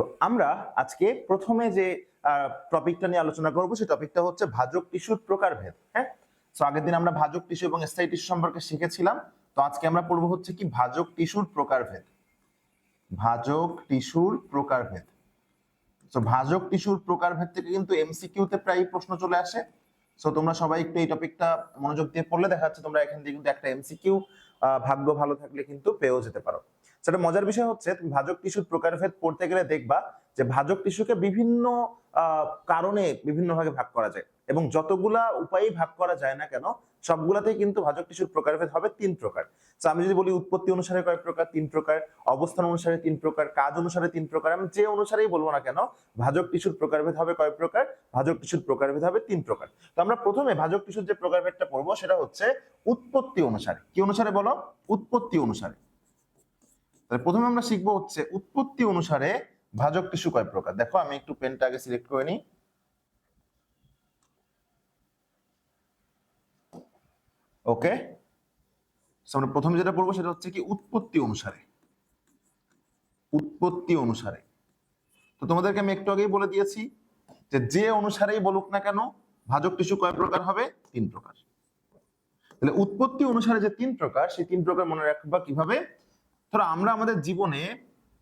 তো আমরা আজকে প্রথমে যে টপিকটা নিয়ে আলোচনা করব সেই টপিকটা হচ্ছে ভাজক টিস্যুর প্রকারভেদ হ্যাঁ? তো আগের দিন আমরা ভাজক টিস্যু এবং স্থায়ী টিস্যু সম্পর্কে শিখেছিলাম। তো আজকে আমরা পড়ব হচ্ছে কি ভাজক টিস্যুর প্রকারভেদ। ভাজক টিস্যুর প্রকারভেদ। তো ভাজক টিস্যুর প্রকারভেদ থেকে কিন্তু এমসিকিউ তে প্রায় প্রশ্ন চলে আসে। সো তোমরা সবাই একটু এই টপিকটা মনোযোগ দিয়ে পড়লে দেখা যাচ্ছে তোমরা এখান থেকে কিন্তু একটা এমসিকিউ ভাগ্য ভালো থাকলে কিন্তু পেয়েও যেতে পারো। সেটা মজার বিষয় হচ্ছে, তুমি ভাজক টিস্যুর প্রকারভেদ পড়তে গেলে দেখবা যে ভাজক টিস্যুকে বিভিন্ন কারণে বিভিন্ন ভাগে ভাগ করা যায় এবং যতগুলা উপায়ে ভাগ করা যায় না কেন, সবগুলাতেই কিন্তু ভাজক টিস্যুর প্রকারভেদ হবে তিন প্রকার। তো আমি যদি বলি উৎপত্তি অনুসারে কয় প্রকার, তিন প্রকার, অবস্থান অনুসারে তিন প্রকার, কাজ অনুসারে তিন প্রকার, আমি যে অনুসারেই বলব না কেন, ভাজক টিস্যুর প্রকারভেদ হবে কয় প্রকার, ভাজক টিস্যুর প্রকারভেদ হবে তিন প্রকার। তো আমরা প্রথমে ভাজক টিস্যুর যে প্রকারভেদটা পড়ব সেটা হচ্ছে উৎপত্তি অনুসারে। কি অনুসারে বলো? উৎপত্তি অনুসারে। তাহলে প্রথমে আমরা শিখব হচ্ছে উৎপত্তি অনুসারে ভাজক টিস্যু কয় প্রকার? দেখো, আমি একটু পেনটা আগে সিলেক্ট করে নিই। ওকে আমরা প্রথমে যেটা পড়ব সেটা হচ্ছে কি উৎপত্তি অনুসারে। উৎপত্তি অনুসারে। তো তোমাদেরকে আমি একটু আগেই বলে দিয়েছি যে যে অনুসারেই বলুক না কেন, ভাজক টিস্যু কয় প্রকার হবে? তিন প্রকার। তাহলে উৎপত্তি অনুসারে যে তিন প্রকার, সেই তিন প্রকার মনে রাখবা কীভাবে? ধরো আমরা আমাদের জীবনে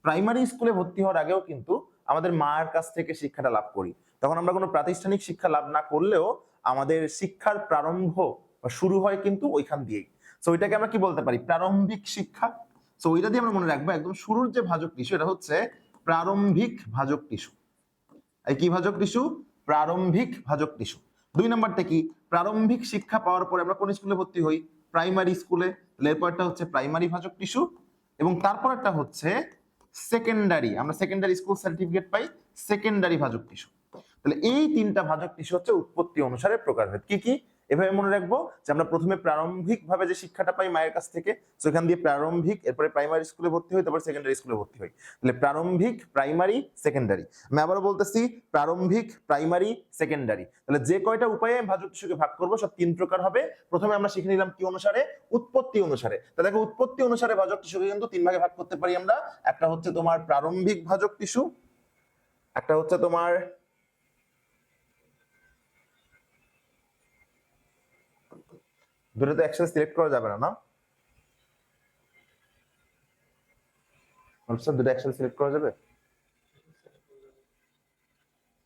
প্রাইমারি স্কুলে ভর্তি হওয়ার আগেও কিন্তু আমাদের মায়ের কাছ থেকে শিক্ষাটা লাভ করি। তখন আমরা কোনো প্রাতিষ্ঠানিক শিক্ষা লাভ না করলেও আমাদের শিক্ষার প্রারম্ভ বা শুরু হয় কিন্তু ওইখান দিয়েই। সো ওইটাকে আমরা কি বলতে পারি? প্রারম্ভিক শিক্ষা। সো ওইটা দিয়ে আমরা মনে রাখব একদম শুরুর যে ভাজক টিস্যু, এটা হচ্ছে প্রারম্ভিক ভাজক টিস্যু। এই কি ভাজক টিস্যু? প্রারম্ভিক ভাজক টিস্যু। দুই নম্বরটা কি? প্রারম্ভিক শিক্ষা পাওয়ার পরে আমরা কোন স্কুলে ভর্তি হই? প্রাইমারি স্কুলে এরপরটা হচ্ছে প্রাইমারি ভাজক টিস্যু। এবং তারপর একটা হচ্ছে সেকেন্ডারি আমরা সেকেন্ডারি স্কুল সার্টিফিকেট পাই সেকেন্ডারি ভাজক টিস্যু। তাহলে এই তিনটা ভাজক টিস্যু হচ্ছে উৎপত্তি অনুসারে প্রকারভেদ। কি কি? এভাবে মনে রাখব যে আমরা প্রথমে প্রারম্ভিক ভাবে যে শিক্ষাটা পাই মায়ের কাছ থেকে সেখান দিয়ে প্রারম্ভিক, এরপরে প্রাইমারি স্কুলে ভর্তি হই, তারপর সেকেন্ডারি স্কুলে ভর্তি হই। তাহলে প্রারম্ভিক প্রাইমারি সেকেন্ডারি আমি আবারও বলতেছি, প্রারম্ভিক প্রাইমারি সেকেন্ডারি তাহলে যে কয়টা উপায়ে ভাজক টিস্যুকে ভাগ করব, সব তিন প্রকার হবে। প্রথমে আমরা শিখে নিলাম কি অনুসারে? উৎপত্তি অনুসারে। তা দেখো, উৎপত্তি অনুসারে ভাজক টিস্যুকে কিন্তু তিন ভাগে ভাগ করতে পারি আমরা। একটা হচ্ছে তোমার প্রারম্ভিক ভাজক টিস্যু, একটা হচ্ছে তোমার দুটো তো একসাথে সিলেক্ট করা যাবে না না? দুটো একসাথে সিলেক্ট করা যাবে?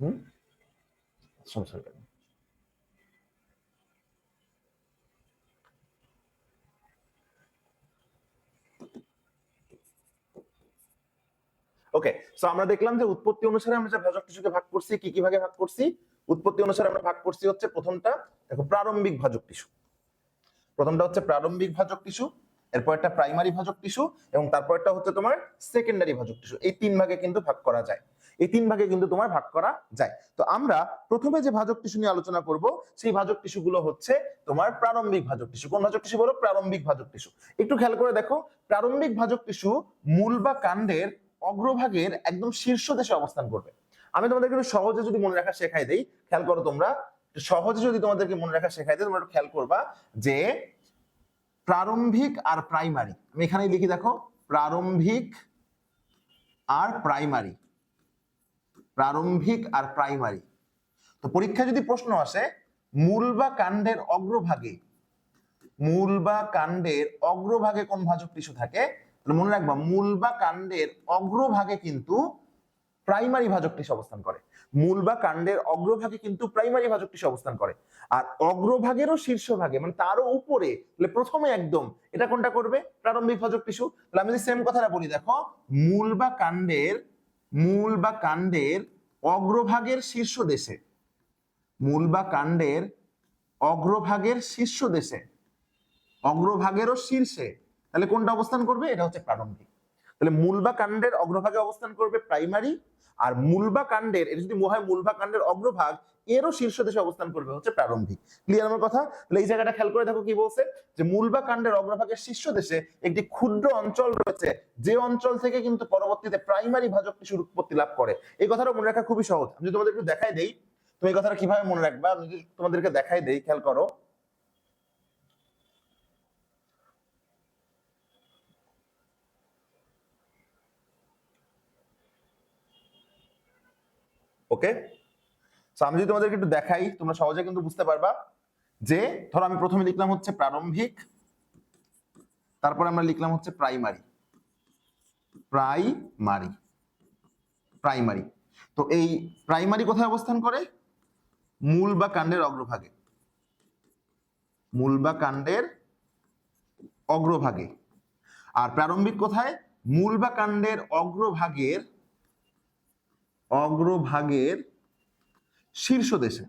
হুম? সমস্যা। ওকে সো আমরা দেখলাম যে উৎপত্তি অনুসারে আমরা যে ভাজক টিস্যুকে ভাগ করছি, কি কি ভাগে ভাগ করছি? উৎপত্তি অনুসারে আমরা ভাগ করছি হচ্ছে প্রথমটা, দেখো প্রারম্ভিক ভাজক টিস্যু। প্রথমটা হচ্ছে প্রারম্ভিক ভাজক টিস্যু এরপর একটা প্রাইমারি ভাজক টিস্যু এবং তারপরটা হচ্ছে তোমার সেকেন্ডারি ভাজক টিস্যু এই তিন ভাগে কিন্তু ভাগ করা যায়। এই তিন ভাগে কিন্তু তোমার ভাগ করা যায়। তো আমরা প্রথমে যে ভাজক টিস্যু নিয়ে আলোচনা করব, সেই ভাজক টিস্যু গুলো হচ্ছে তোমার প্রারম্ভিক ভাজক টিস্যু কোন ভাজক টিস্যু বলো? প্রারম্ভিক ভাজক টিস্যু একটু খেয়াল করে দেখো, প্রারম্ভিক ভাজক টিস্যু মূল বা কাণ্ডের অগ্রভাগের একদম শীর্ষ দেশে অবস্থান করবে। আমি তোমাদেরকে একটু সহজে যদি মনে রাখা শেখাই দেই, খেয়াল করো তোমরা সহজে যদি তোমাদেরকে মনে রাখা শেখাই দেই তোমরা একটু খেয়াল করবা যে প্রারম্ভিক আর প্রাইমারি। আমি এখানেই লিখি, দেখো, প্রারম্ভিক আর প্রাইমারি। প্রারম্ভিক আর প্রাইমারি। তো পরীক্ষায় যদি প্রশ্ন আসে, মূল বা কাণ্ডের অগ্রভাগে, মূল বা কাণ্ডের অগ্রভাগে কোন ভাজক টিস্যু থাকে, তাহলে মনে রাখবা, মূল বা কাণ্ডের অগ্রভাগে কিন্তু প্রাইমারি ভাজক টিস্যু অবস্থান করে। মূল বা কাণ্ডের অগ্রভাগে কিন্তু প্রাইমারি ভাজক টিস্যু অবস্থান করে। আর অগ্রভাগেরও শীর্ষভাগে মানে তারও উপরে, তাহলে প্রথমে একদম, এটা কোনটা করবে? প্রারম্ভিক ভাজক টিস্যু তাহলে আমি যদি সেম কথাটা বলি, দেখো, মূল বা কাণ্ডের, মূল বা কাণ্ডের অগ্রভাগের শীর্ষ দেশে, মূল বা কাণ্ডের অগ্রভাগের শীর্ষ দেশে, অগ্রভাগেরও শীর্ষে, তাহলে কোনটা অবস্থান করবে? এটা হচ্ছে প্রারম্ভিক। তাহলে মূল বা কাণ্ডের অগ্রভাগে অবস্থান করবে প্রাইমারি আর মূল বা কাণ্ডের, এটা যদি হয় মূল বা কাণ্ডের অগ্রভাগ, এরও শীর্ষ দেশে অবস্থান করবে হচ্ছে প্রারম্ভিক। ক্লিয়ার আমার কথা? তাহলে এই জায়গাটা খেয়াল করে দেখো কি বলছে, যে মূল বা কাণ্ডের অগ্রভাগের শীর্ষ দেশে একটি ক্ষুদ্র অঞ্চল রয়েছে, যে অঞ্চল থেকে কিন্তু পরবর্তীতে প্রাইমারি ভাজক টিস্যুর উৎপত্তি লাভ করে। এই কথাটা মনে রাখা খুবই সহজ। আমি যদি তোমাদের একটু দেখাই দেই, তুমি এই কথাটা কীভাবে মনে রাখবা? আমি যদি তোমাদেরকে দেখাই দেই, খেয়াল করো। ওকে তো আমি যদি তোমাদেরকে একটু দেখাই, তোমরা সহজে কিন্তু বুঝতে পারবা যে, ধরো আমি প্রথমে লিখলাম হচ্ছে প্রারম্ভিক, তারপর আমরা লিখলাম হচ্ছে প্রাইমারি। প্রাইমারি। প্রাইমারি। তো এই প্রাইমারি কোথায় অবস্থান করে? মূল বা কাণ্ডের অগ্রভাগে। মূল বা কাণ্ডের অগ্রভাগে। আর প্রারম্ভিক কোথায়? মূল বা কাণ্ডের অগ্রভাগের অগ্রভাগের শীর্ষ দেশে।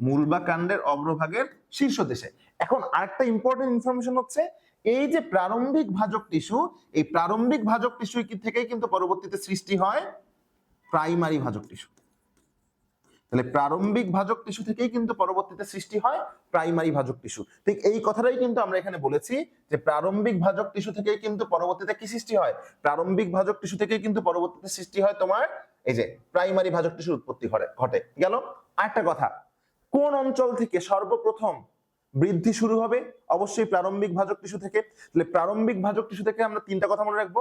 মূল বা কাণ্ডের অগ্রভাগের শীর্ষ দেশে। এখন আরেকটা ইম্পর্টেন্ট ইনফরমেশন হচ্ছে, এই যে প্রারম্ভিক ভাজক টিস্যু, এই প্রারম্ভিক ভাজক টিস্যু থেকে কিন্তু পরবর্তীতে সৃষ্টি হয়? প্রাইমারি ভাজক টিস্যু। তাহলে প্রারম্ভিক ভাজক টিস্যু থেকেই কিন্তু পরবর্তীতে সৃষ্টি হয় প্রাইমারি ভাজক টিস্যু ঠিক এই কথাটাই কিন্তু আমরা এখানে বলেছি যে প্রারম্ভিক ভাজক টিস্যু থেকেই কিন্তু পরবর্তীতে কি সৃষ্টি হয়? প্রারম্ভিক ভাজক টিস্যু থেকেই কিন্তু পরবর্তীতে সৃষ্টি হয় তোমার এই যে প্রাইমারি ভাজক টিস্যুর উৎপত্তি ঘটে। গেল, আরেকটা কথা। কোন অঞ্চল থেকে সর্বপ্রথম বৃদ্ধি শুরু হবে? অবশ্যই প্রারম্ভিক ভাজক টিস্যু থেকে। তাহলে প্রারম্ভিক ভাজক টিস্যু থেকে আমরা তিনটা কথা মনে রাখব।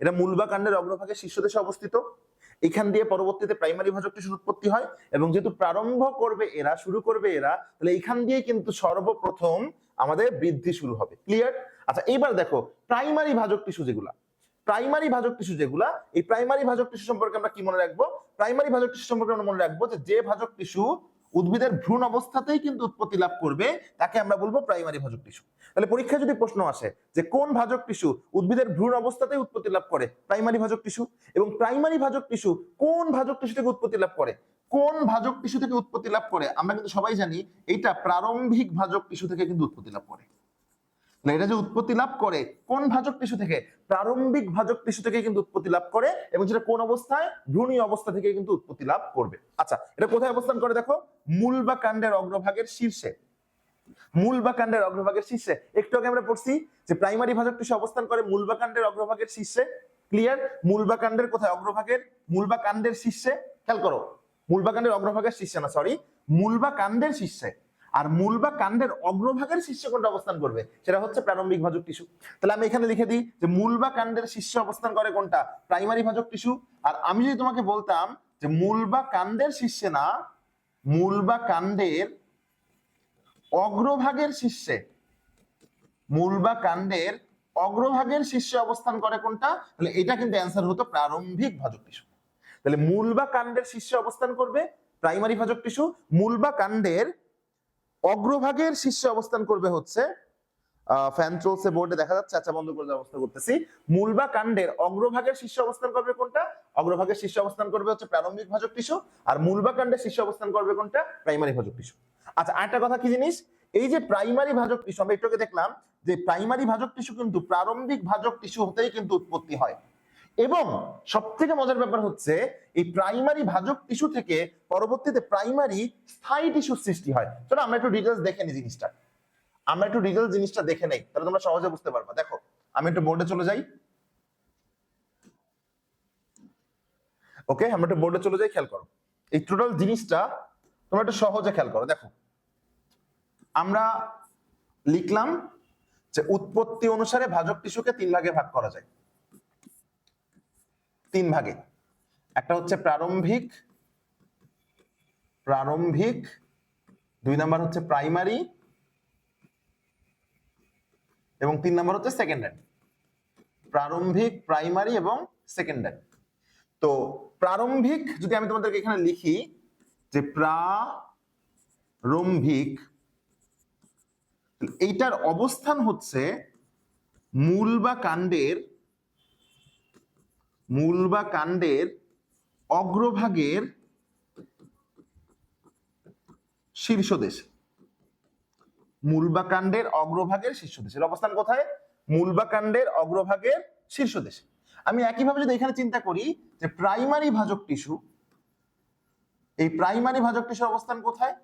এটা মূল বা কাণ্ডের অগ্রভাগে শীর্ষদেশে অবস্থিত। এখান দিয়ে পরবর্তীতে প্রাইমারি ভাজক টিস্যুর উৎপত্তি হয় এবং যেহেতু প্রারম্ভ করবে, এরা শুরু করবে এরা, তাহলে এখান দিয়ে কিন্তু সর্বপ্রথম আমাদের বৃদ্ধি শুরু হবে। ক্লিয়ার আচ্ছা এইবার দেখো প্রাইমারি ভাজক টিস্যু যেগুলা। প্রাইমারি ভাজক টিস্যু যেগুলা, এই প্রাইমারি ভাজক টিস্যু সম্পর্কে আমরা কি মনে রাখব? প্রাইমারি ভাজক টিস্যু সম্পর্কে আমরা মনে রাখব যে যে ভাজক টিস্যু উদ্ভিদের ভ্রূণ অবস্থাতেই কিন্তু উৎপত্তি লাভ করবে, তাকে আমরা বলব প্রাইমারি ভাজক টিস্যু তাহলে পরীক্ষায় যদি প্রশ্ন আসে যে কোন ভাজক টিস্যু উদ্ভিদের ভ্রূণ অবস্থাতেই উৎপত্তি লাভ করে প্রাইমারি ভাজক টিস্যু এবং প্রাইমারি ভাজক টিস্যু কোন ভাজক টিস্যু থেকে উৎপত্তি লাভ করে? কোন ভাজক টিস্যু থেকে উৎপত্তি লাভ করে? আমরা কিন্তু সবাই জানি এইটা প্রারম্ভিক ভাজক টিস্যু থেকে কিন্তু উৎপত্তি লাভ করে। না, এটা যে উৎপত্তি লাভ করে, কোন ভাজক টিস্যু থেকে? প্রারম্ভিক ভাজক টিস্যু থেকে কিন্তু উৎপত্তি লাভ করে এবং সেটা কোন অবস্থায়? ভ্রূণী অবস্থা থেকে কিন্তু উৎপত্তি লাভ করবে। আচ্ছা এটা কোথায় অবস্থান করে দেখো? মূল বা কাণ্ডের অগ্রভাগের শীর্ষে। মূল বা কাণ্ডের অগ্রভাগের শীর্ষে। একটু আগে আমরা পড়ছি যে প্রাইমারি ভাজক টিস্যু অবস্থান করে মূল বা কাণ্ডের অগ্রভাগের শীর্ষে। ক্লিয়ার মূল বা কাণ্ডের কোথায় অগ্রভাগের? মূল বা কাণ্ডের শীর্ষে। খেয়াল করো। মূল বা কাণ্ডের অগ্রভাগের শীর্ষে না সরি মূল বা কাণ্ডের শীর্ষে। আর মূল বা কাণ্ডের অগ্রভাগের শীর্ষে কোনটা অবস্থান করবে, সেটা হচ্ছে প্রারম্ভিক ভাজক টিস্যু। তাহলে আমি এখানে লিখে দিই যে মূল বা কাণ্ডের শীর্ষে অবস্থান করে কোনটা? প্রাইমারি ভাজক টিস্যু। আর আমি যদি তোমাকে বলতাম যে মূল বা কাণ্ডের শীর্ষে না, মূল বা কাণ্ডের অগ্রভাগের শীর্ষে মূল বা কাণ্ডের অগ্রভাগের শীর্ষে অবস্থান করে কোনটা? তাহলে এটা কিন্তু অ্যান্সার হতো প্রারম্ভিক ভাজক টিস্যু। তাহলে মূল বা কাণ্ডের শীর্ষে অবস্থান করবে প্রাইমারি ভাজক টিস্যু, মূল বা কাণ্ডের অগ্রভাগের শীর্ষে অবস্থান করবে হচ্ছে ফ্যান চলছে বোর্ডে দেখা যাচ্ছে আচ্ছা বন্ধ করে অবস্থা করতেছি। মূল বা কাণ্ডের অগ্রভাগের শীর্ষে অবস্থান করবে কোনটা? অগ্রভাগের শীর্ষে অবস্থান করবে হচ্ছে প্রারম্ভিক ভাজক টিস্যু, আর মূল বা কাণ্ডের শীর্ষে অবস্থান করবে কোনটা? প্রাইমারি ভাজক টিস্যু। আচ্ছা আরেকটা কথা কি জিনিস? এই যে প্রাইমারি ভাজক টিস্যু, আমরা একটু দেখলাম যে প্রাইমারি ভাজক টিস্যু কিন্তু প্রারম্ভিক ভাজক টিস্যু হতেই কিন্তু উৎপত্তি হয়। এবং সব থেকে মজার ব্যাপার হচ্ছে, এই প্রাইমারি ভাজক টিস্যু থেকে পরবর্তীতে প্রাইমারি স্থায়ী টিস্যুর সৃষ্টি হয়। চলো আমরা একটু ডিটেলস দেখে নিই জিনিসটা। আমরা একটু ডিটেলস জিনিসটা দেখে নেই, তাহলে তোমরা সহজে বুঝতে পারবা। দেখো, আমি একটু বোর্ডে চলে যাই। ওকে আমরা একটু বোর্ডে চলে যাই, খেয়াল করো। এই টোটাল জিনিসটা তোমরা একটু সহজে খেয়াল করো। দেখো, আমরা লিখলাম যে উৎপত্তি অনুসারে ভাজক টিস্যুকে তিন ভাগে ভাগ করা যায়। তিন ভাগে। একটা হচ্ছে প্রারম্ভিক প্রারম্ভিক, দুই নাম্বার হচ্ছে প্রাইমারি, এবং তিন নাম্বার হচ্ছে সেকেন্ডারি। প্রারম্ভিক, প্রাইমারি এবং সেকেন্ডারি। তো প্রারম্ভিক যদি আমি তোমাদেরকে এখানে লিখি, যে প্রারম্ভিক, এইটার অবস্থান হচ্ছে মূল বা কাণ্ডের মূল বা কাণ্ডের অগ্রভাগের শীর্ষ দেশে মূল বা কাণ্ডের অগ্রভাগের শীর্ষ দেশের অবস্থান কোথায়? মূল বা কাণ্ডের অগ্রভাগের শীর্ষ দেশে আমি একইভাবে যদি এখানে চিন্তা করি যে প্রাইমারি ভাজক টিস্যু, এই প্রাইমারি ভাজক টিস্যুর অবস্থান কোথায়?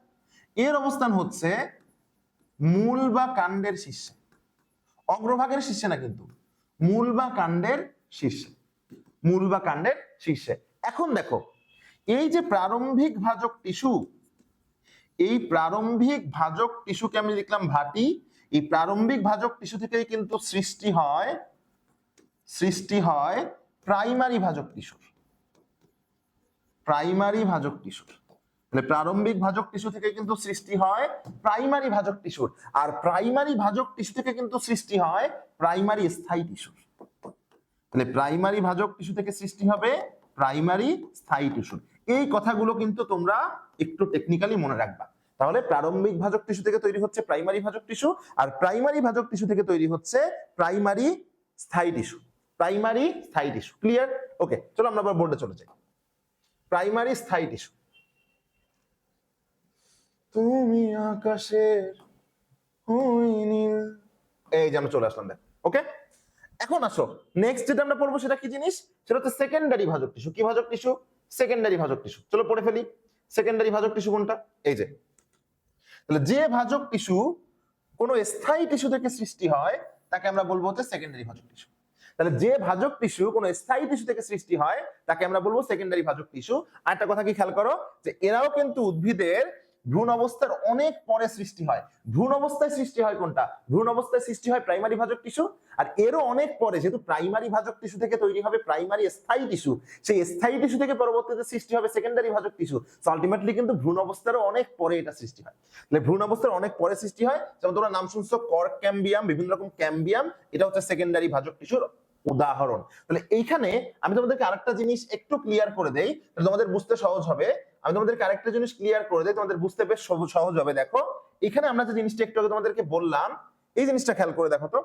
এর অবস্থান হচ্ছে মূল বা কাণ্ডের শীর্ষে। অগ্রভাগের শীর্ষে না কিন্তু, মূল বা কাণ্ডের শীর্ষে। মূল বা কাণ্ডের শীর্ষে। এখন দেখো, এই যে প্রারম্ভিক ভাজক টিস্যু, এই প্রারম্ভিক ভাজক টিস্যুকে আমি লিখলাম ভাটি, এই প্রারম্ভিক ভাজক টিস্যু থেকেই কিন্তু সৃষ্টি হয় সৃষ্টি হয় প্রাইমারি ভাজক টিস্যুর। প্রাইমারি ভাজক টিস্যুর। তাহলে প্রারম্ভিক ভাজক টিস্যু থেকে কিন্তু সৃষ্টি হয় প্রাইমারি ভাজক টিস্যুর। আর প্রাইমারি ভাজক টিস্যু থেকে কিন্তু সৃষ্টি হয় প্রাইমারি স্থায়ী টিস্যুর। তাহলে প্রাইমারি ভাজক টিস্যু থেকে সৃষ্টি হবে প্রাইমারি স্থায়ী টিস্যু এই কথাগুলো কিন্তু তোমরা একটু টেকনিক্যালি মনে রাখবা। তাহলে প্রারম্ভিক ভাজক টিস্যু থেকে তৈরি হচ্ছে প্রাইমারি ভাজক টিস্যু আর প্রাইমারি ভাজক টিস্যু থেকে তৈরি হচ্ছে প্রাইমারি স্থায়ী টিস্যু প্রাইমারি স্থায়ী টিস্যু ক্লিয়ার ওকে চলো আমরা আবার বোর্ডে চলে যাই। প্রাইমারি স্থায়ী টিস্যু তুমি আকাশের এই যে আমরা চলে আসলাম, দেখ ওকে এখন আসো। নেক্সট যেটা আমরা পড়ব সেটা কি জিনিস? সেটা হচ্ছে সেকেন্ডারি ভাজক টিস্যু কি ভাজক টিস্যু সেকেন্ডারি ভাজক টিস্যু চলো পড়ে ফেলি। সেকেন্ডারি ভাজক টিস্যু কোনটা? এই যে। তাহলে যে ভাজক টিস্যু কোনো স্থায়ী টিস্যু থেকে সৃষ্টি হয়, তাকে আমরা বলব হচ্ছে সেকেন্ডারি ভাজক টিস্যু তাহলে যে ভাজক টিস্যু কোনো স্থায়ী টিস্যু থেকে সৃষ্টি হয়, তাকে আমরা বলব সেকেন্ডারি ভাজক টিস্যু আর একটা কথা কি খেয়াল করো? যে এরাও কিন্তু উদ্ভিদের ভ্রূণ অবস্থার অনেক পরে সৃষ্টি হয়। ভ্রূণ অবস্থায় সৃষ্টি হয় কোনটা? ভ্রূণ অবস্থায় সৃষ্টি হয় প্রাইমারি ভাজক টিস্যু আর এরও অনেক পরে, যেহেতু প্রাইমারি ভাজক টিস্যু থেকে তৈরি হবে প্রাইমারি স্থায়ী টিস্যু সেই স্থায়ী টিস্যু থেকে পরবর্তীতে সৃষ্টি হবে সেকেন্ডারি ভাজক টিস্যু আলটিমেটলি কিন্তু ভ্রূণ অবস্থারও অনেক পরে এটা সৃষ্টি হয়। তাহলে ভ্রূণ অবস্থার অনেক পরে সৃষ্টি হয়, যেমন তোমরা নাম শুনছো কর্ক ক্যাম্বিয়াম বিভিন্ন রকম ক্যাম্বিয়াম এটা হচ্ছে সেকেন্ডারি ভাজক টিস্যুর উদাহরণ। তাহলে এইখানে আমি তোমাদেরকে আরেকটা জিনিস একটু ক্লিয়ার করে দেই, তাহলে তোমাদের বুঝতে সহজ হবে। আমি তোমাদেরকে আরেকটা জিনিস ক্লিয়ার করে দেই, তোমাদের বুঝতে বেশ সহজ- হবে, দেখো। এখানে আমরা যে জিনিসটা একটু আগে তোমাদেরকে বললাম, এই জিনিসটা খেয়াল করে দেখো তো,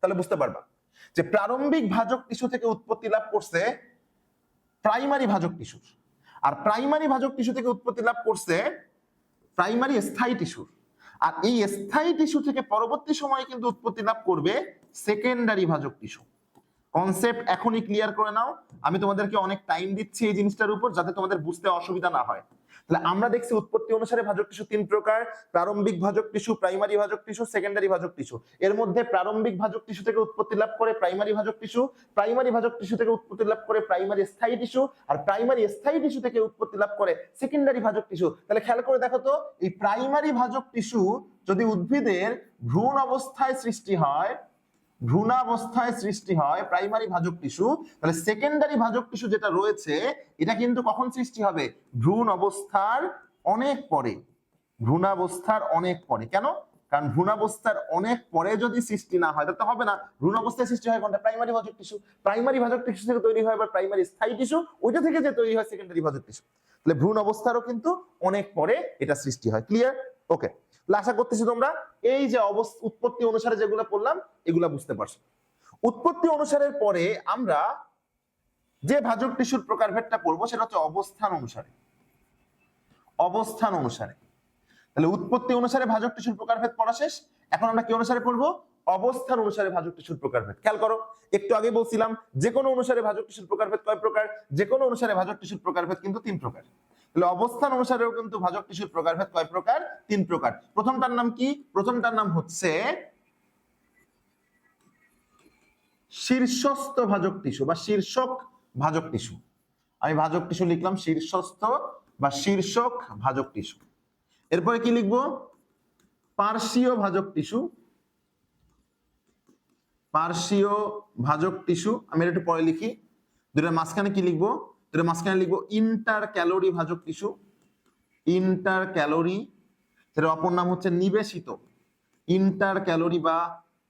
তাহলে বুঝতে পারবা। যে প্রারম্ভিক ভাজক টিস্যু থেকে উৎপত্তি লাভ করছে প্রাইমারি ভাজক টিস্যুর। আর প্রাইমারি ভাজক টিস্যু থেকে উৎপত্তি লাভ করছে প্রাইমারি স্থায়ী টিস্যুর। আর এই স্থায়ী টিস্যু থেকে পরবর্তী সময়ে কিন্তু উৎপত্তি লাভ করবে সেকেন্ডারি ভাজক টিস্যু। কনসেপ্ট এখনই ক্লিয়ার করে নাও। আমি তোমাদেরকে অনেক টাইম দিচ্ছি এই জিনিসটার উপর যাতে তোমাদের বুঝতে অসুবিধা না হয়। তাহলে আমরা দেখছি উৎপত্তি অনুসারে ভাজক টিস্যু তিন প্রকার, প্রারম্ভিক ভাজক টিস্যু প্রাইমারি ভাজক টিস্যু সেকেন্ডারি ভাজক টিস্যু এর মধ্যে প্রারম্ভিক ভাজক টিস্যু থেকে উৎপত্তি লাভ করে প্রাইমারি ভাজক টিস্যু প্রাইমারি ভাজক টিস্যু থেকে উৎপত্তি লাভ করে প্রাইমারি স্থায়ী টিস্যু আর প্রাইমারি স্থায়ী টিস্যু থেকে উৎপত্তি লাভ করে সেকেন্ডারি ভাজক টিস্যু তাহলে খেয়াল করে দেখো তো, এই প্রাইমারি ভাজক টিস্যু যদি উদ্ভিদের ভ্রূণ অবস্থায় সৃষ্টি হয় ভ্রূণাবস্থায় সৃষ্টি হয় প্রাইমারি ভাজক টিস্যু তাহলে সেকেন্ডারি ভাজক টিস্যু যেটা রয়েছে, এটা কিন্তু কখন সৃষ্টি হবে? ভ্রূণ অবস্থার অনেক পরে। ভ্রূণাবস্থার অনেক পরে। কেন? কারণ ভ্রূণাবস্থার অনেক পরে যদি সৃষ্টি না হয়, তাহলে তো হবে না। ভ্রূণ অবস্থায় সৃষ্টি হয় কোনটা? প্রাইমারি ভাজক টিস্যু প্রাইমারি ভাজক টিস্যু থেকে তৈরি হয় আবার প্রাইমারি স্থায়ী টিস্যু ওইটা থেকে যে তৈরি হয় সেকেন্ডারি ভাজক টিস্যু তাহলে ভ্রূণ অবস্থারও কিন্তু অনেক পরে এটা সৃষ্টি হয়। ক্লিয়ার ওকে আশা করতেছি তোমরা এই যে অবস্থা উৎপত্তি অনুসারে যেগুলো পড়লাম, এগুলা বুঝতে পারছ। উৎপত্তি অনুসারের পরে আমরা যে ভাজক টিস্যুর প্রকারভেদটা করব সেটা হচ্ছে অবস্থান অনুসারে। অবস্থান অনুসারে। তাহলে উৎপত্তি অনুসারে ভাজক টিস্যুর প্রকারভেদ পড়া শেষ। এখন আমরা কি অনুসারে পড়ব? অবস্থান অনুসারে ভাজক টিস্যুর প্রকারভেদ খেয়াল করো, একটু আগে বলছিলাম যে কোনো অনুসারে ভাজক টিস্যুর প্রকারভেদ কয় প্রকার? যে কোনো অনুসারে ভাজক টিস্যুর প্রকারভেদ কিন্তু তিন প্রকার। তাহলে অবস্থান অনুসারেও কিন্তু ভাজক টিস্যুর প্রকারভেদ কয় প্রকার? তিন প্রকার। প্রথমটার নাম কি? প্রথমটার নাম হচ্ছে শীর্ষস্থ ভাজক টিস্যু বা শীর্ষক ভাজক টিস্যু। আমি ভাজক টিস্যু লিখলাম শীর্ষস্থ বা শীর্ষক ভাজক টিস্যু। এরপরে কি লিখব? পার্শ্বীয় ভাজক টিস্যু। পার্শ্বীয় ভাজক টিস্যু। আমি একটু পরে লিখি। দুটার মাঝখানে কি লিখব? দুটার মাঝখানে লিখব ইন্টার ক্যালোরি ভাজক টিস্যু। ইন্টার ক্যালোরি এর অপর নাম হচ্ছে নিবেশিত। ইন্টার ক্যালোরি বা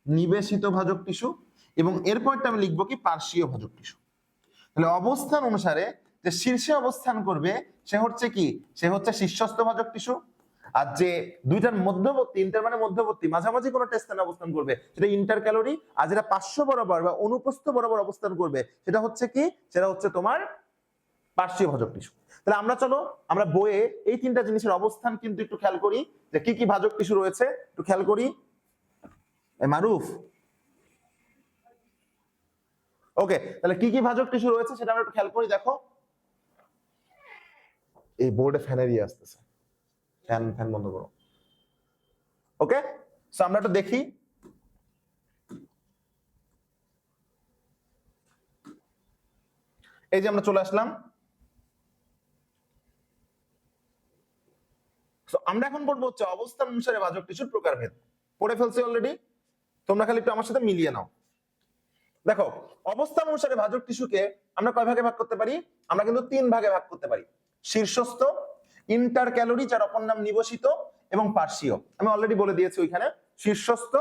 নিবেশিত ভাজক টিস্যু এবং এরপরটা আমি লিখব কি পার্শ্বীয় ভাজক টিস্যু। তাহলে অবস্থান অনুসারে যে শীর্ষে অবস্থান করবে, সে হচ্ছে কি? সে হচ্ছে শীর্ষস্থ ভাজক টিস্যু। আর যে দুইটার মধ্যবর্তী ইন্টার মানে মধ্যবর্তী, মাঝামাঝি কোনো স্থানে অবস্থান করবে, সেটা ইন্টার ক্যালোরি আর যেটা পাঁচশো বরাবর বা অনুপ্রস্থ বরাবর অবস্থান করবে, সেটা হচ্ছে কি? সেটা হচ্ছে তোমার পার্শ্বীয় ভাজক টিস্যু। তাহলে আমরা চলো, আমরা বইয়ে এই তিনটা জিনিসের অবস্থান কিন্তু একটু খেয়াল করি, যে কি কি ভাজক টিস্যু রয়েছে, একটু খেয়াল করি। মারুফ। ওকে তাহলে কি কি ভাজক টিস্যু রয়েছে সেটা আমরা একটু খেয়াল করি, দেখো। এই বোর্ডে ফ্যানের ইয়ে আসতেছে। ফ্যান ফ্যান বন্ধ করো। ওকে সো আমরা একটু দেখি। এই যে আমরা চলে আসলাম। So, আমরা এখন পড়ব হচ্ছে অবস্থান অনুসারে ভাজক টিস্যুর প্রকারভেদ। পড়ে ফেলছি অলরেডি তোমরা খালি একটু আমার সাথে মিলিয়ে নাও। দেখো অবস্থান অনুসারে ভাজক টিস্যুকে আমরা কয় ভাগে ভাগ করতে পারি? আমরা কিন্তু তিন ভাগে ভাগ করতে পারি। শীর্ষস্থ ইন্টার ক্যালোরি যার অপর নাম নিবসিত এবং পার্শ্বীয়। আমি অলরেডি বলে দিয়েছি ওইখানে। শীর্ষস্থ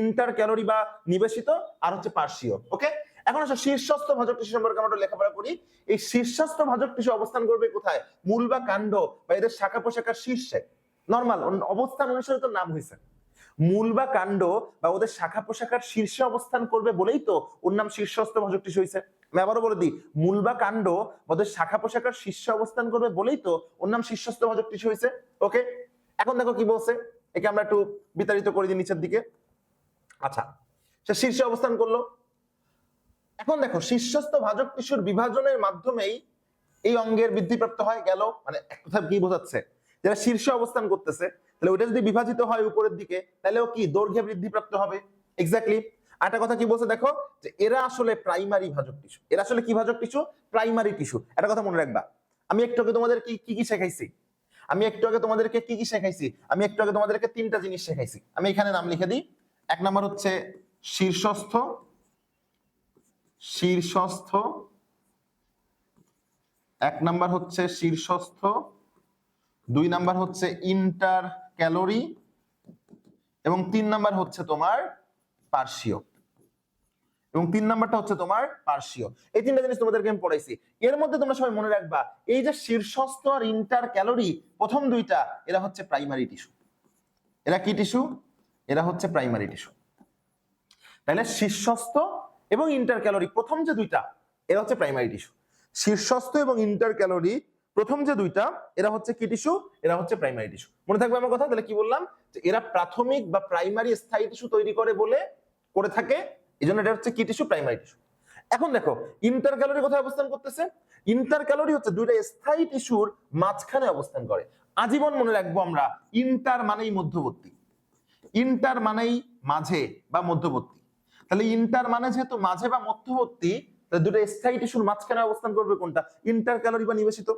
ইন্টার ক্যালোরি বা নিবেশিত আর হচ্ছে পার্শ্বীয়। ওকে এখন আসলে শীর্ষস্থ ভাজক টিস্যু সম্পর্কে আমরা লেখাপড়া করি। এই শীর্ষস্থ ভাজক টিস্যু অবস্থান করবে কোথায়? মূল বা কাণ্ড বা এদের শাখা পোশাকার শীর্ষে। নর্মাল অবস্থান অনুসারে তো নাম হয়েছে মূল বা কাণ্ড বা ওদের শাখা পোশাকার শীর্ষে অবস্থান করবে বলেই তো ওর নাম শীর্ষস্থ ভাজক টিস্যু হয়েছে আমি আবারও বলে দিই, মূল বা কাণ্ড ওদের শাখা পোশাকার শীর্ষে অবস্থান করবে বলেই তো ওর নাম শীর্ষস্থ ভাজক টিস্যু হয়েছে ওকে এখন দেখো কি বলছে? একে আমরা একটু বিতাড়িত করে দিই নিচের দিকে। আচ্ছা সে শীর্ষে অবস্থান করল। এখন দেখো, শীর্ষস্থ ভাজক টিস্যুর বিভাজনের মাধ্যমেই এই অঙ্গের বৃদ্ধিপ্রাপ্ত হয় গেল মানে এক কথা কি বোঝাচ্ছে? যারা শীর্ষে অবস্থান করতেছে, তাহলে ওটা যদি বিভাজিত হয় উপরের দিকে তাহলে ও কি দৈর্ঘ্যে বৃদ্ধিপ্রাপ্ত হবে? এক্স্যাক্টলি আরেকটা কথা কি বলছে দেখো, যে এরা আসলে প্রাইমারি ভাজক টিস্যু। এরা আসলে কি ভাজক টিস্যু? Primary tissue. একটা কথা মনে রাখবা, আমি একটু আগে তোমাদের কি কি কি শেখাইছি? আমি একটু আগে তোমাদেরকে কি কি শেখাইছি? আমি একটু আগে তোমাদেরকে তিনটা জিনিস শেখাইছি। আমি এখানে নাম লিখে দিই। এক নাম্বার হচ্ছে শীর্ষস্থ শীর্ষস্থ, এক নাম্বার হচ্ছে শীর্ষস্থ, দুই নাম্বার হচ্ছে ইন্টার ক্যালোরি এবং তিন নাম্বার হচ্ছে তোমার পার্শ্বীয়। এবং তিন নাম্বারটা হচ্ছে তোমার পার্শ্বীয়। এই তিনটা জিনিস তোমাদেরকে আমি পড়াইছি। এর মধ্যে তোমরা সবাই মনে রাখবা, এই যে শীর্ষস্থ আর ইন্টার ক্যালোরি প্রথম দুইটা, এরা হচ্ছে প্রাইমারি টিস্যু। এরা কি টিস্যু? এরা হচ্ছে প্রাইমারি টিস্যু। তাহলে শীর্ষস্থ এবং ইন্টার ক্যালোরি প্রথম যে দুইটা, এরা হচ্ছে প্রাইমারি টিস্যু শীর্ষস্থ এবং ইন্টার ক্যালোরি প্রথম যে দুইটা, এরা হচ্ছে কি টিস্যু এরা হচ্ছে প্রাইমারি টিস্যু মনে থাকবে আমার কথা? তাহলে কি বললাম? যে এরা প্রাথমিক বা প্রাইমারি স্থায়ী টিস্যু তৈরি করে বলে, করে থাকে এই জন্য এটা হচ্ছে কি টিস্যু প্রাইমারি টিস্যু এখন দেখো ইন্টার ক্যালোরি কোথায় অবস্থান করতেছে? ইন্টার ক্যালোরি হচ্ছে দুইটা স্থায়ী টিস্যুর মাঝখানে অবস্থান করে। আজীবন মনে রাখব আমরা ইন্টার মানেই মধ্যবর্তী। ইন্টার মানেই মাঝে বা মধ্যবর্তী। তাহলে ইন্টার মানে যেহেতু মাঝে বা মধ্যবর্তী, তাহলে দুটো স্থায়ী টিস্যুর মাঝখানে অবস্থান করবে কোনটা? ইন্টার ক্যালোরি বা নিবেশিত।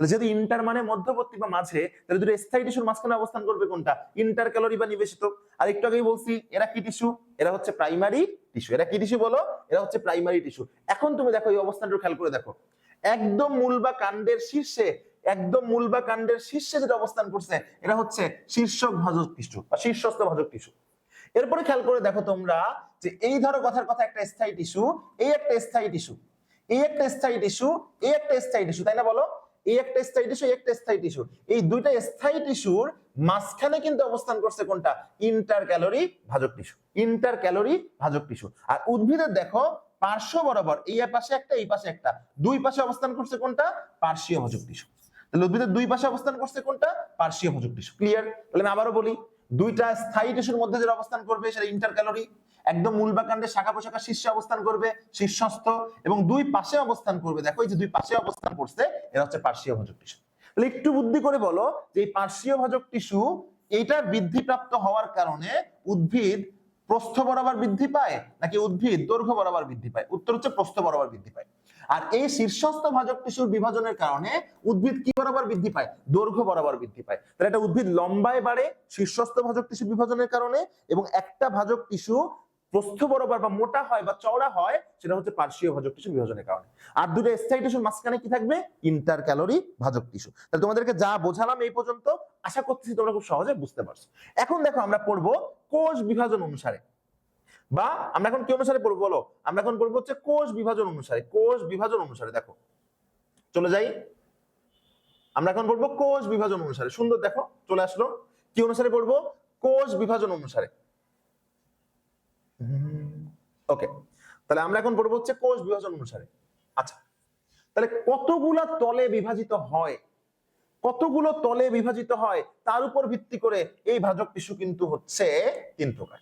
তাহলে যদি ইন্টার মানে মধ্যবর্তী বা মাঝে, তাহলে দুটো স্থায়ী টিস্যুর মাঝখানে অবস্থান করবে কোনটা? ইন্টার ক্যালোরি বা নিবেশিত। আর একটু আগেই বলছি, এরা কি টিস্যু? এরা হচ্ছে প্রাইমারি টিস্যু। এরা কি টিস্যু বলো? এরা হচ্ছে প্রাইমারি টিস্যু। এখন তুমি দেখো এই অবস্থানটা খেয়াল করে দেখো। একদম মূল বা কাণ্ডের শীর্ষে, একদম মূল বা কাণ্ডের শীর্ষে যেটা অবস্থান করছে এরা হচ্ছে শীর্ষক ভাজক টিস্যু বা শীর্ষস্থ ভাজক টিস্যু। এরপরে খেয়াল করে দেখো তোমরা যে এই ধরো কথার কথা একটা স্থায়ী টিস্যু এই একটা স্থায়ী টিস্যু এই একটা স্থায়ী টিস্যু এই একটা স্থায়ী টিস্যু তাই না বলো? এই একটা স্থায়ী টিস্যু একটা স্থায়ী টিস্যু এই দুইটা স্থায়ী টিস্যুর মাঝখানে কিন্তু অবস্থান করছে কোনটা? ইন্টার ক্যালোরি ভাজক টিস্যু ইন্টার ক্যালোরি ভাজক টিস্যু আর উদ্ভিদের দেখো পার্শ্ব বরাবর, এই পাশে একটা, এই পাশে একটা, দুই পাশে অবস্থান করছে কোনটা? পার্শ্বীয় ভাজক টিস্যু তাহলে উদ্ভিদের দুই পাশে অবস্থান করছে কোনটা? পার্শ্বীয় ভাজক টিস্যু ক্লিয়ার তাহলে আমি আবারও বলি দুইটা স্থায়ী টিস্যুর মধ্যে যেটা অবস্থান করবে, সেটা ইন্টার ক্যালোরি একদম মূল বাকাণ্ডের শাখা পোশাকা শীর্ষে অবস্থান করবে, শীর্ষস্থ, এবং দুই পাশে অবস্থান করবে। দেখো, এই যে দুই পাশে অবস্থান করছে, এরা হচ্ছে পার্শ্বীয় ভাজক টিস্যু। তাহলে একটু বুদ্ধি করে বলো যে এই পার্শ্বীয় ভাজক টিস্যু এইটার বৃদ্ধিপ্রাপ্ত হওয়ার কারণে উদ্ভিদ প্রস্থ বরাবর বৃদ্ধি পায়, নাকি উদ্ভিদ দৈর্ঘ্য বরাবর বৃদ্ধি পায়? উত্তর হচ্ছে প্রস্থ বরাবর বৃদ্ধি পায়। আর এই শীর্ষস্থ ভাজক টিস্যুর বিভাজনের কারণে উদ্ভিদ কি বরাবর বৃদ্ধি পায়? দৈর্ঘ্য বরাবর বৃদ্ধি পায়। তাহলে এটা উদ্ভিদ লম্বায় বাড়ে শীর্ষস্থ ভাজক টিস্যু বিভাজনের কারণে এবং একটা ভাজক টিস্যু প্রস্থ বরাবর বা মোটা হয় বা চওড়া হয়, সেটা হচ্ছে পার্শ্বীয় ভাজক টিস্যু বিভাজনের কারণে। আর দুটো স্থায়ী টিস্যুর মাঝখানে কি থাকবে? ইন্টার ক্যালোরি ভাজক টিস্যু। তাহলে তোমাদেরকে যা বোঝালাম এই পর্যন্ত, আশা করতেছি তোমরা খুব সহজে বুঝতে পারছ। এখন দেখো আমরা পড়ব কোষ বিভাজন অনুসারে। বা আমরা এখন কি অনুসারে পড়ব বলো? আমরা এখন পড়ব হচ্ছে কোষ বিভাজন অনুসারে, কোষ বিভাজন অনুসারে, দেখো। চলে যাই। আমরা এখন পড়ব কোষ বিভাজন অনুসারে। সুন্দর, দেখো, চলে আসলো। কি অনুসারে পড়ব? কোষ বিভাজন অনুসারে। ওকে, তাহলে আমরা এখন পড়ব হচ্ছে কোষ বিভাজন অনুসারে। আচ্ছা তাহলে কতগুলো তলে বিভাজিত হয়? কতগুলো তলে বিভাজিত হয়? তার উপর ভিত্তি করে এই ভাজক টিস্যু কিন্তু হচ্ছে তিন প্রকার।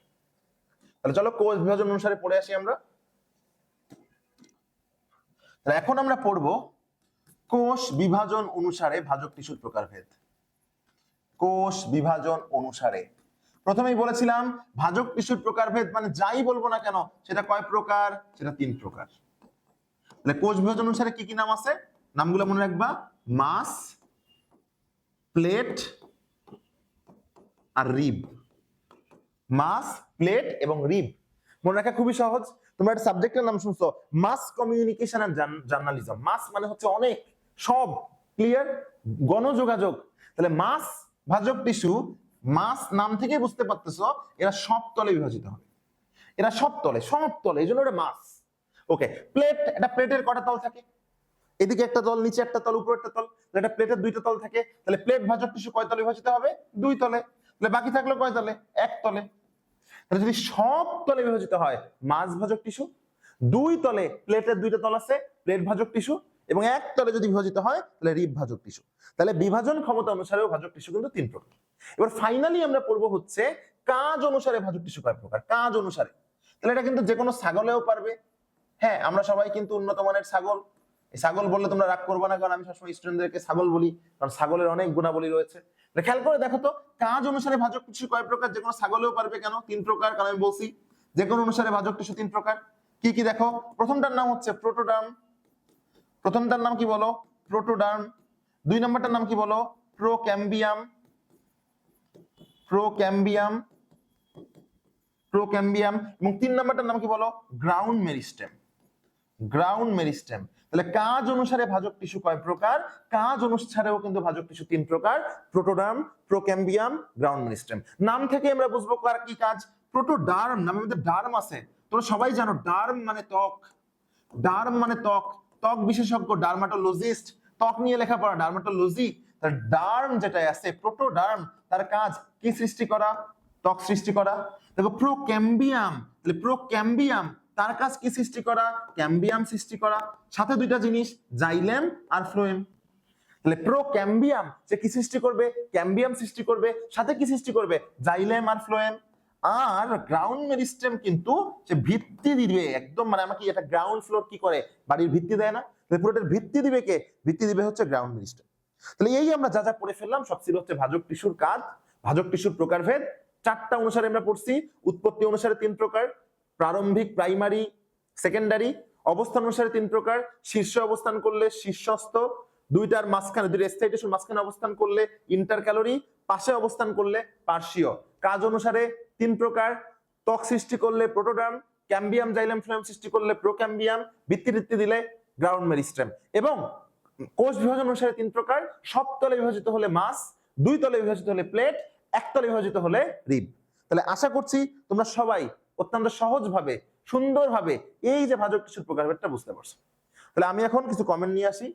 তাহলে চলো কোষ বিভাজন অনুসারে পড়ে আসি আমরা। তাহলে এখন আমরা পড়ব কোষ বিভাজন অনুসারে ভাজক টিস্যুর প্রকারভেদ। কোষ বিভাজন অনুসারে। প্রথমেই বলেছিলাম, ভাজক টিস্যুর প্রকারভেদ মানে যাই বলব না কেন, সেটা কয় প্রকার? সেটা তিন প্রকার। তাহলে কোষ বিভাজন অনুসারে কি কি নাম আছে? নামগুলো মনে রাখবা। মাস, প্লেট আর রিব। মাস প্লেট এবং রিব। মনে রাখা খুবই সহজ। তোমরা একটা সাবজেক্টের নাম শুনছো, মাস কমিউনিকেশন আর জার্নালিজম। মাস মানে হচ্ছে অনেক, সব, ক্লিয়ার, গণযোগাযোগ। তাহলে মাস ভাজক টিস্যু, মাস নাম থেকে বুঝতে পারতেছো, এরা সব তলে বিভাজিত হবে। এরা সব তলে সব তলে, এই জন্য এটা মাস। ওকে, প্লেট এটা প্লেটের কটা তল থাকে? এদিকে একটা তল, নিচে একটা তল, উপরে একটা তল। এটা প্লেটের দুইটা তল থাকে। তাহলে প্লেট ভাজক টিস্যু কয় তলে বিভাজিত হবে? দুই তলে। তাহলে বাকি থাকল কয় তলে? এক তলে। তাহলে যদি সব তলে বিভাজিত হয় মাছ ভাজক টিস্যু, দুই তলে প্লেটের দুইটা তল আছে প্লেট ভাজক টিস্যু, এবং এক তলে যদি বিভাজিত হয়, তাহলে রিব ভাজক টিস্যু। তাহলে বিভাজন ক্ষমতা অনুসারেও ভাজক টিস্যু কিন্তু তিন প্রকার। এবার ফাইনালি আমরা পড়ব হচ্ছে কাজ অনুসারে ভাজক টিস্যু কয় প্রকার? কাজ অনুসারে। তাহলে এটা কিন্তু যে কোনো ছাগলেও পারবে। হ্যাঁ আমরা সবাই কিন্তু উন্নত মানের ছাগল। ছাগল বললে তোমরা রাগ করবে না, কারণ আমি সবসময় স্টুডেন্টদেরকে ছাগল বলি, কারণ ছাগলের অনেক গুণাবলী রয়েছে। খেয়াল করে দেখো তো, কাজ অনুসারে ভাজক টিস্যু কয় প্রকার? যে কোনো ছাগলেও পারবে কেন? তিন প্রকার, কারণ আমি বলছি, যে কোনো অনুসারে ভাজক টিস্যু তিন প্রকার। কি কি দেখো? প্রথমটার নাম হচ্ছে প্রোটোডার্ম। প্রথমটার নাম কি বলো? প্রোটোডার্ম। দুই নম্বরটার নাম কি বলো? প্রোক্যাম্বিয়াম। প্রোক্যাম্বিয়াম। প্রোক্যাম্বিয়াম। এবং তিন নম্বরটার নাম কি বলো? Ground meristem. Ground meristem. তাহলে কাজ অনুসারে ভাজক টিস্যু কয় প্রকার? কাজ অনুসারেও কিন্তু ভাজক টিস্যু তিন প্রকার প্রোটোডার্ম প্রোক্যাম্বিয়াম গ্রাউন্ড মেরিস্টেম নাম থেকে আমরা বুঝব কার কি কাজ? প্রোটোডার্ম নামের মধ্যে ডার্ম আছে। তোমরা সবাই জানো ডার্ম মানে ত্বক। ডার্ম মানে ত্বক। ত্বক বিশেষজ্ঞ ডার্মাটোলজিস্ট ত্বক নিয়ে লেখাপড়া ডার্মাটোলজি তার ডার্ম যেটা আছে প্রোটোডার্ম তার কাজ কি সৃষ্টি করা? ত্বক সৃষ্টি করা। দেখো প্রোক্যাম্বিয়াম তাহলে প্রোক্যাম্বিয়াম তার কাজ কি সৃষ্টি করা? ক্যাম্বিয়াম সৃষ্টি করা। সাথে দুইটা জিনিস, জাইলেম আর ফ্লোয়েম। তাহলে প্রোক্যাম্বিয়াম সে কি সৃষ্টি করবে? ক্যাম্বিয়াম সৃষ্টি করবে। সাথে কি সৃষ্টি করবে? জাইলেম আর ফ্লোয়েম। আর গ্রাউন্ড মেরিস্টেম কিন্তু সে ভিত্তি দিবে। একদম মানে আমাকে এটা গ্রাউন্ড ফ্লোর কি করে? বাড়ির ভিত্তি দেয় না। তাহলে পুরোটার ভিত্তি দিবে কে? ভিত্তি দিবে হচ্ছে গ্রাউন্ড মেরিস্টেম। তাহলে এই আমরা যা যা পড়ে ফেললাম, সব ছিল হচ্ছে ভাজক টিস্যুর কাজ, ভাজক টিস্যুর প্রকারভেদ। চারটা অনুসারে আমরা পড়ছি। উৎপত্তি অনুসারে তিন প্রকার। প্রারম্ভিক প্রাইমারি সেকেন্ডারি অবস্থান অনুসারে তিন প্রকার। শীর্ষে অবস্থান করলে শীর্ষস্থ, দুইটার মাঝখানে, দুইটা স্থায়ী মাঝখানে অবস্থান করলে ইন্টার ক্যালোরি পাশে অবস্থান করলে পার্শ্বীয় কাজ অনুসারে তিন প্রকার, ত্বক সৃষ্টি করলে প্রোটোডার্ম ক্যাম্বিয়াম জাইলাম ফ্লোয়েম সৃষ্টি করলে প্রোক্যাম্বিয়াম ভিত্তি ভিত্তি দিলে গ্রাউন্ড মেরিস্টেম এবং কোষ বিভাজন অনুসারে তিন প্রকার, সব তলে বিভাজিত হলে মাস দুই তলে বিভাজিত হলে প্লেট এক তলে বিভাজিত হলে রিব তাহলে আশা করছি তোমরা সবাই অত্যন্ত সহজভাবে, সুন্দরভাবে এই যে ভাজক টিস্যুর প্রকারভেদটা বুঝতে পারছ। তাহলে আমি এখন কিছু কমেন্ট নিয়ে আসি।